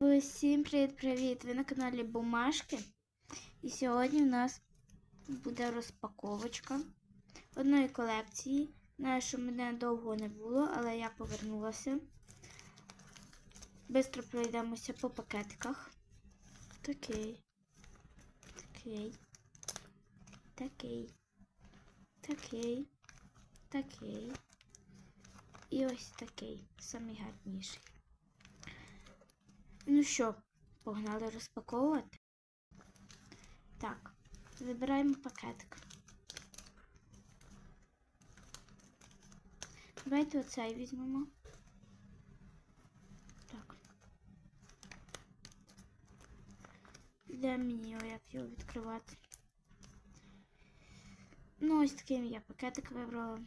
Всім привіт-привіт! Ви на каналі Бумажки. І сьогодні в нас буде розпаковочка одної колекції. Знаю, що мене довго не було, але я повернулася. Бистро пройдемося по пакетиках. Такий. Такий. Такий. Такий. Такий. І ось такий. Самий гарніший. Ну що, погнали розпаковувати? Так, вибираємо пакетик. Давайте оцей візьмемо. Так. Де мені його, як його відкривати? Ну, ось такий я пакетик вибрала.